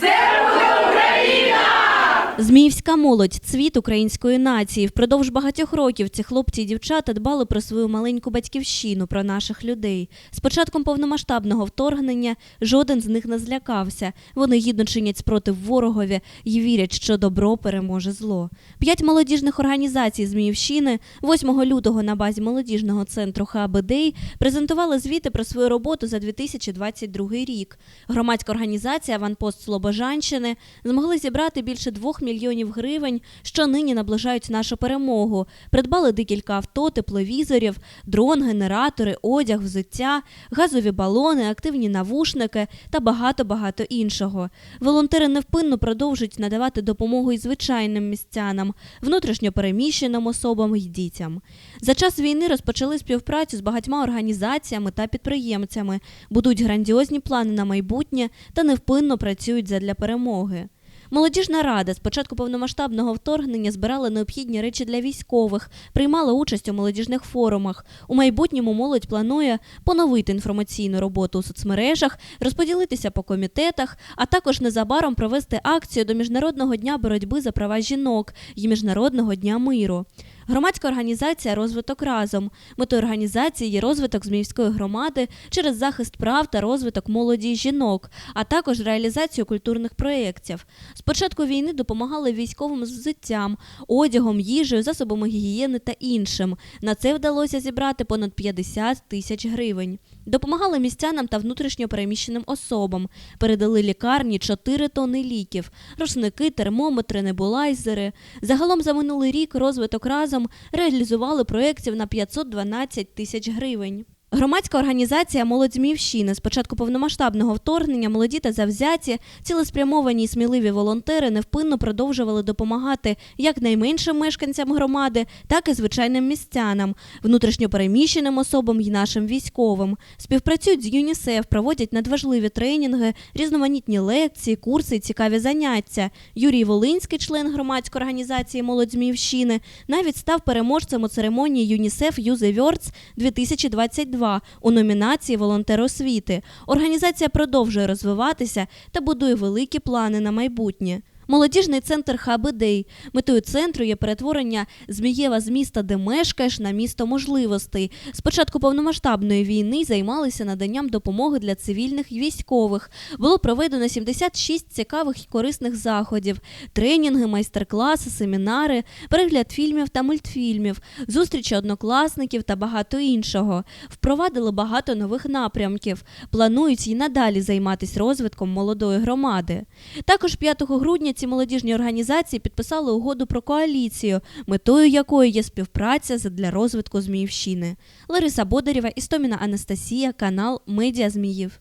Zero. Зміївська молодь цвіт української нації. Впродовж багатьох років ці хлопці і дівчата дбали про свою маленьку батьківщину, про наших людей. З початком повномасштабного вторгнення жоден з них не злякався. Вони гідно чинять спротив ворогові і вірять, що добро переможе зло. П'ять молодіжних організацій Зміївщини 8 лютого на базі молодіжного центру ХАБДей презентували звіти про свою роботу за 2022 рік. Громадська організація Аванпост Слобожанщини змогли зібрати більше 2 мільйонів гривень, що нині наближають нашу перемогу. Придбали декілька авто, тепловізорів, дрон, генератори, одяг, взуття, газові балони, активні навушники та багато-багато іншого. Волонтери невпинно продовжують надавати допомогу і звичайним містянам, внутрішньо переміщеним особам і дітям. За час війни розпочали співпрацю з багатьма організаціями та підприємцями, будують грандіозні плани на майбутнє та невпинно працюють задля перемоги. Молодіжна рада з початку повномасштабного вторгнення збирала необхідні речі для військових, приймала участь у молодіжних форумах. У майбутньому молодь планує поновити інформаційну роботу у соцмережах, розподілитися по комітетах, а також незабаром провести акцію до Міжнародного дня боротьби за права жінок і Міжнародного дня миру. Громадська організація Розвиток разом. Метою організації є розвиток Зміївської громади через захист прав та розвиток молоді й жінок, а також реалізацію культурних проєктів. З початку війни допомагали військовим з взуттям, одягом, їжею, засобами гігієни та іншим. На це вдалося зібрати понад 50 тисяч гривень. Допомагали містянам та внутрішньо переміщеним особам. Передали лікарні 4 тонни ліків, рушники, термометри, небулайзери. Загалом за минулий рік розвиток разом реалізували проєктів на 512 тисяч гривень. Громадська організація Молодь Зміївщини з початку повномасштабного вторгнення молоді та завзяті, цілеспрямовані і сміливі волонтери невпинно продовжували допомагати як найменшим мешканцям громади, так і звичайним містянам, внутрішньо переміщеним особам і нашим військовим. Співпрацюють з ЮНІСЕФ, проводять надважливі тренінги, різноманітні лекції, курси і цікаві заняття. Юрій Волинський, член громадської організації Молодь Зміївщини, навіть став переможцем у церемонії ЮНІСЕФ Youth Awards 2022 у номінації Волонтер освіти. Організація продовжує розвиватися та будує великі плани на майбутнє. Молодіжний центр Хабидей. Метою центру є перетворення Змієва з міста, де мешкаєш, на місто можливостей. З початку повномасштабної війни займалися наданням допомоги для цивільних і військових. Було проведено 76 цікавих і корисних заходів: тренінги, майстер-класи, семінари, перегляд фільмів та мультфільмів, зустрічі однокласників та багато іншого. Впровадили багато нових напрямків. Планують і надалі займатися розвитком молодої громади. Також 5 грудня ці молодіжні організації підписали угоду про коаліцію, метою якої є співпраця для розвитку Зміївщини. Лариса Бодарєва, Істоміна Анастасія, канал Медіа Зміїв.